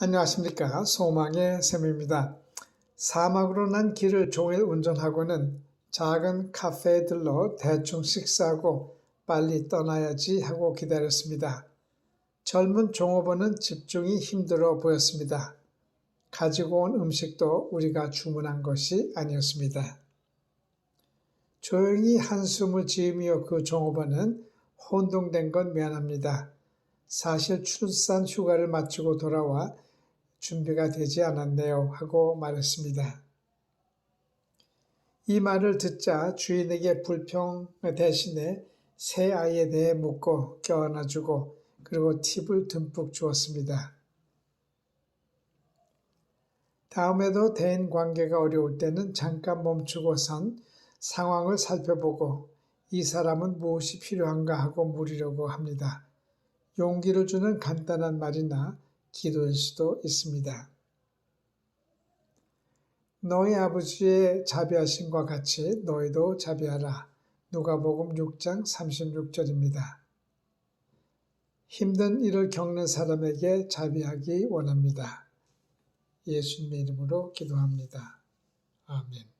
안녕하십니까. 소망의 샘입니다. 사막으로 난 길을 종일 운전하고는 작은 카페에 들러 대충 식사하고 빨리 떠나야지 하고 기다렸습니다. 젊은 종업원은 집중이 힘들어 보였습니다. 가지고 온 음식도 우리가 주문한 것이 아니었습니다. 조용히 한숨을 지으며 그 종업원은 혼동된 건 미안합니다. 사실 출산 휴가를 마치고 돌아와 준비가 되지 않았네요. 하고 말했습니다. 이 말을 듣자 주인에게 불평 대신에 새 아이에 대해 묻고 껴안아주고 그리고 팁을 듬뿍 주었습니다. 다음에도 대인 관계가 어려울 때는 잠깐 멈추고선 상황을 살펴보고 이 사람은 무엇이 필요한가 하고 물으려고 합니다. 용기를 주는 간단한 말이나 기도일 수도 있습니다. 너희 아버지의 자비하심과 같이 너희도 자비하라. 누가복음 6장 36절입니다. 힘든 일을 겪는 사람에게 자비하기 원합니다. 예수님의 이름으로 기도합니다. 아멘.